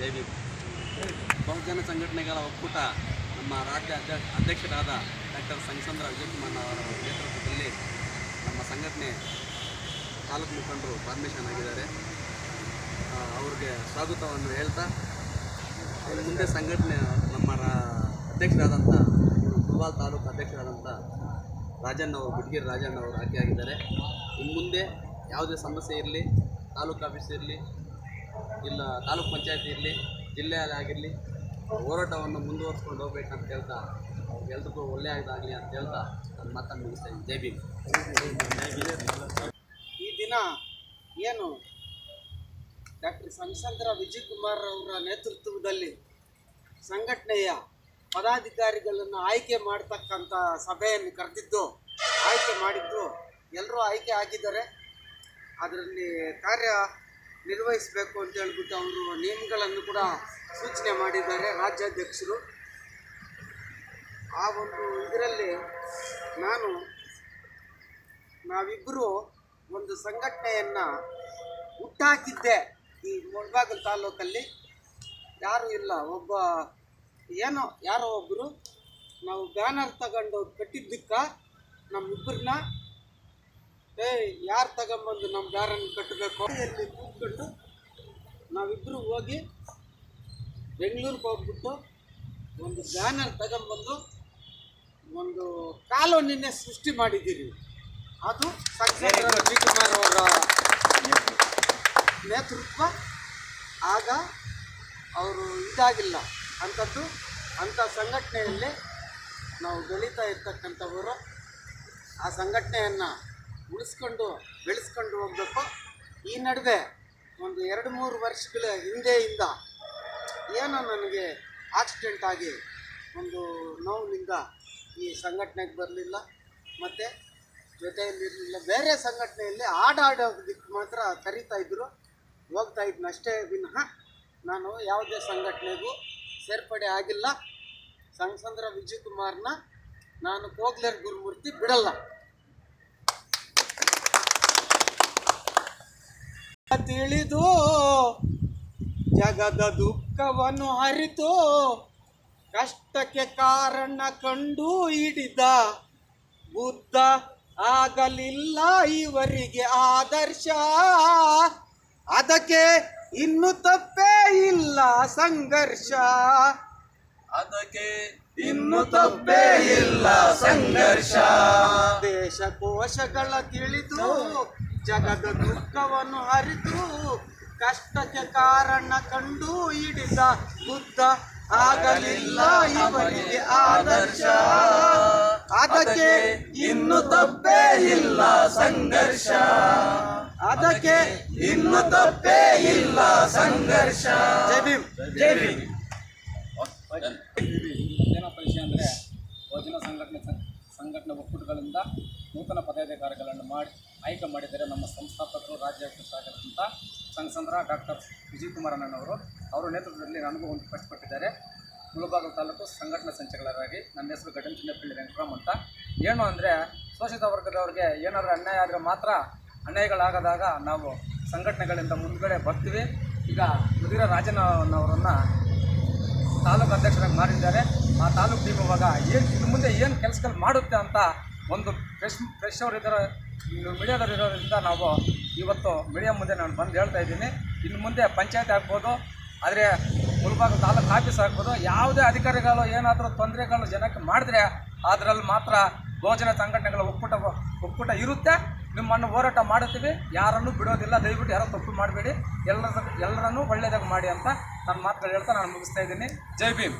ಭೀಮ್ ಬಹುಜನ ಸಂಘಟನೆಗಳ ಒಕ್ಕೂಟ ನಮ್ಮ ರಾಜ್ಯ ಅಧ್ಯ- ಅಧ್ಯಕ್ಷರಾದ ಡಾಕ್ಟರ್ ಸಂಗಸಂದ್ರ ವಿಜಯಕುಮಾರ್ ಅವರ ನೇತೃತ್ವದಲ್ಲಿ ನಮ್ಮ ಸಂಘಟನೆ ತಾಲೂಕು ಮುಖಂಡರು ಪರ್ಮಿಷನ್ ಆಗಿದ್ದಾರೆ. ಅವ್ರಿಗೆ ಸ್ವಾಗತವನ್ನು ಹೇಳ್ತಾ ಮುಂದೆ ಸಂಘಟನೆ ನಮ್ಮ ಅಧ್ಯಕ್ಷರಾದಂಥ ಗುಲ್ಬಾಲ್ ತಾಲೂಕು ಅಧ್ಯಕ್ಷರಾದಂಥ ರಾಜಣ್ಣ ಅವರು ಬಿಡ್ಗಿರಿ ರಾಜಣ್ಣ ಅವರು ಆಯ್ಕೆಯಾಗಿದ್ದಾರೆ. ಇನ್ನು ಮುಂದೆ ಯಾವುದೇ ಸಮಸ್ಯೆ ಇರಲಿ, ತಾಲೂಕು ಆಫೀಸ್ ಇರಲಿ ಇಲ್ಲ, ತಾಲೂಕು ಪಂಚಾಯತಿ ಇರಲಿ ಜಿಲ್ಲೆಯಾಗಿರಲಿ ಹೋರಾಟವನ್ನು ಮುಂದುವರಿಸ್ಕೊಂಡು ಹೋಗ್ಬೇಕಂತ ಹೇಳ್ತಾ ಎಲ್ರಿಗೂ ಒಳ್ಳೆಯದಾಗಲಿ ಅಂತ ಹೇಳ್ತಾ ನನ್ನ ಮಾತನ್ನು ಮುಗಿಸ್ತೇನೆ ಜೈ ಭೀಮ್. ಈ ದಿನ ಏನು ಡಾಕ್ಟರ್ ಸಂಸಂದ್ರ ವಿಜಯ್ ಕುಮಾರ್ ಅವರ ನೇತೃತ್ವದಲ್ಲಿ ಸಂಘಟನೆಯ ಪದಾಧಿಕಾರಿಗಳನ್ನು ಆಯ್ಕೆ ಮಾಡ್ತಕ್ಕಂಥ ಸಭೆಯನ್ನು ಕರೆದಿದ್ದು, ಆಯ್ಕೆ ಮಾಡಿದ್ದು, ಎಲ್ಲರೂ ಆಯ್ಕೆ ಆಗಿದ್ದಾರೆ. ಅದರಲ್ಲಿ ಕಾರ್ಯ ನಿರ್ವಹಿಸಬೇಕು ಅಂತ ಹೇಳ್ಬಿಟ್ಟು ಅವರು ನಿಯಮಗಳನ್ನು ಕೂಡ ಸೂಚನೆ ಮಾಡಿದ್ದಾರೆ ರಾಜ್ಯಾಧ್ಯಕ್ಷರು. ಆ ಒಂದು ಇದರಲ್ಲಿ ನಾನು ನಾವಿಬ್ಬರು ಒಂದು ಸಂಘಟನೆಯನ್ನು ಹುಟ್ಟಾಕಿದ್ದೆ ಈ ಮುಳಬಾಗಿಲು ತಾಲೂಕಲ್ಲಿ. ಯಾರೂ ಇಲ್ಲ, ಒಬ್ಬ ಏನೋ, ಯಾರೋ ಒಬ್ಬರು ನಾವು ಬ್ಯಾನರ್ ತಗೊಂಡು ಕಟ್ಟಿದ್ದಕ್ಕ ನಮ್ಮಿಬ್ಬರನ್ನ ಏ ಯಾರು ತಗೊಂಬಂದು ನಮ್ಮ ದಾರನ್ನು ಕಟ್ಟಬೇಕು ಅಲ್ಲಿ ಕೂತ್ಕೊಂಡು ನಾವಿಬ್ಬರು ಹೋಗಿ ಬೆಂಗಳೂರಿಗೆ ಹೋಗ್ಬಿಟ್ಟು ಒಂದು ಬ್ಯಾನರ್ ತಗೊಂಬಂದು ಒಂದು ಕಾಲೋನಿನೇ ಸೃಷ್ಟಿ ಮಾಡಿದ್ದೀರಿ. ಅದು ರವಿಕುಮಾರ್ ಅವರ ನೇತೃತ್ವ. ಆಗ ಅವರು ಇದಾಗಿಲ್ಲ. ಅಂಥದ್ದು ಅಂಥ ಸಂಘಟನೆಯಲ್ಲಿ ನಾವು ಬೆಳೀತಾ ಇರ್ತಕ್ಕಂಥವರು ಆ ಸಂಘಟನೆಯನ್ನು ಉಳಿಸ್ಕೊಂಡು ಬೆಳೆಸ್ಕೊಂಡು ಹೋಗಬೇಕು. ಈ ನಡುವೆ ಒಂದು ಎರಡು ಮೂರು ವರ್ಷಗಳ ಹಿಂದೆಯಿಂದ ಏನೋ ನನಗೆ ಆಕ್ಸಿಡೆಂಟ್ ಆಗಿ ಒಂದು ನೋವಿನಿಂದ ಈ ಸಂಘಟನೆಗೆ ಬರಲಿಲ್ಲ. ಮತ್ತು ಜೊತೆಯಲ್ಲಿರಲಿಲ್ಲ. ಬೇರೆ ಸಂಘಟನೆಯಲ್ಲಿ ಆಡಾಡೋದಕ್ಕೆ ಮಾತ್ರ ಕರೀತಾ ಇದ್ದರು ಹೋಗ್ತಾ ಇದ್ನ ಅಷ್ಟೇ. ವಿನಃ ನಾನು ಯಾವುದೇ ಸಂಘಟನೆಗೂ ಸೇರ್ಪಡೆ ಆಗಿಲ್ಲ. ಸಂಸಂದ್ರ ವಿಜಯ್ ಕುಮಾರ್ನ ನಾನು ಕೋಗ್ಲೇರ್ ಗುರುಮೂರ್ತಿ ಬಿಡಲ್ಲ. ತಿಳಿದು ಜಗದ ದುಃಖವನ್ನು ಅರಿತು ಕಷ್ಟಕ್ಕೆ ಕಾರಣ ಕಂಡು ಹಿಡಿದ ಬುದ್ಧ ಆಗಲಿಲ್ಲ ಇವರಿಗೆ ಆದರ್ಶ. ಅದಕ್ಕೆ ಇನ್ನು ತಪ್ಪೇ ಇಲ್ಲ ಸಂಘರ್ಷ. ಅದಕ್ಕೆ ಇನ್ನು ತಪ್ಪೇ ಇಲ್ಲ ಸಂಘರ್ಷ. ದೇಶ ಕೋಶಗಳ ತಿಳಿದು ಜಗದ ದುಃಖವನ್ನು ಅರಿತು ಕಷ್ಟಕ್ಕೆ ಕಾರಣ ಕಂಡು ಹಿಡಿದ ಬುದ್ಧ ಆಗಲಿಲ್ಲ ಇವರಿಗೆ ಆದರ್ಶ. ಅದಕ್ಕೆ ಇನ್ನು ತಪ್ಪೇ ಇಲ್ಲ ಸಂಘರ್ಷ. ಅದಕ್ಕೆ ಇನ್ನು ತಪ್ಪೇ ಇಲ್ಲ ಸಂಘರ್ಷ. ಏನಪ್ಪ ವಿಷಯ ಅಂದರೆ ಬಹುಜನ ಸಂಘಟನೆ ಸಂಘಟನೆ ಒಕ್ಕೂಟಗಳಿಂದ ನೂತನ ಪದಾಧಿಕಾರಿಗಳನ್ನು ಮಾಡಿ ಆಯ್ಕೆ ಮಾಡಿದರೆ ನಮ್ಮ ಸಂಸ್ಥಾಪಕರು ರಾಜ್ಯಾಧ್ಯಕ್ಷರಾಗಿರುವಂಥ ಸಂಘಸಂದ್ರ ಡಾಕ್ಟರ್ ವಿಜಯ್ ಕುಮಾರ್ ಅಣ್ಣನವರು ಅವರ ನೇತೃತ್ವದಲ್ಲಿ ನನಗೂ ಒಂದು ಕಷ್ಟಪಟ್ಟಿದ್ದಾರೆ ಮುಳಬಾಗಿಲು ತಾಲೂಕು ಸಂಘಟನಾ ಸಂಚಾಲಕರಾಗಿ. ನನ್ನ ಹೆಸರು ಗಡನ್ ಚಿನ್ನಪಳ್ಳಿ ವೆಂಕಟರಾಮ್ ಅಂತ. ಏನು ಅಂದರೆ ಶೋಷಿತ ವರ್ಗದವ್ರಿಗೆ ಏನಾದರೂ ಅನ್ಯಾಯ ಆದರೆ ಮಾತ್ರ ಅನ್ಯಾಯಗಳಾಗದಾಗ ನಾವು ಸಂಘಟನೆಗಳಿಂದ ಮುಂದುಗಡೆ ಬರ್ತೀವಿ. ಈಗ ಮುದಿರ ರಾಜನವರನ್ನು ತಾಲೂಕು ಅಧ್ಯಕ್ಷರಾಗಿ ಮಾಡಿದ್ದಾರೆ. ಆ ತಾಲೂಕು ಟೀಮ್ ಇವಾಗ ಏನು ಇನ್ನು ಮುಂದೆ ಏನು ಕೆಲಸಗಳು ಮಾಡುತ್ತೆ ಅಂತ ಒಂದು ಫ್ರೆಶ್ ಫ್ರೆಶ್ ಅವರು ಇದ್ದಾರೆ ಮೀಡಿಯಾದವ್ರು ಇರೋದ್ರಿಂದ ನಾವು ಇವತ್ತು ಮೀಡಿಯಾ ಮುಂದೆ ನಾನು ಬಂದು ಹೇಳ್ತಾ ಇದ್ದೀನಿ. ಇನ್ನು ಮುಂದೆ ಪಂಚಾಯತ್ ಆಗ್ಬೋದು, ಆದರೆ ಮುಲ್ಬಾಗ ತಾಲೂಕು ಆಫೀಸ್ ಆಗ್ಬೋದು, ಯಾವುದೇ ಅಧಿಕಾರಿಗಳು ಏನಾದರೂ ತೊಂದರೆಗಳು ಜನಕ್ಕೆ ಮಾಡಿದ್ರೆ ಅದರಲ್ಲಿ ಮಾತ್ರ ಭೋಜನ ಸಂಘಟನೆಗಳ ಒಕ್ಕೂಟ ಒಕ್ಕೂಟ ಇರುತ್ತೆ. ನಿಮ್ಮನ್ನು ಹೋರಾಟ ಮಾಡುತ್ತೀವಿ. ಯಾರನ್ನು ಬಿಡೋದಿಲ್ಲ. ದಯವಿಟ್ಟು ಯಾರೋ ತಪ್ಪು ಮಾಡಬೇಡಿ. ಎಲ್ಲರ, ಎಲ್ಲರನ್ನೂ ಒಳ್ಳೆಯದಾಗಿ ಮಾಡಿ ಅಂತ ನನ್ನ ಮಾತುಗಳು ಹೇಳ್ತಾ ನಾನು ಮುಗಿಸ್ತಾ ಇದ್ದೀನಿ. ಜೈ ಭೀಮ್.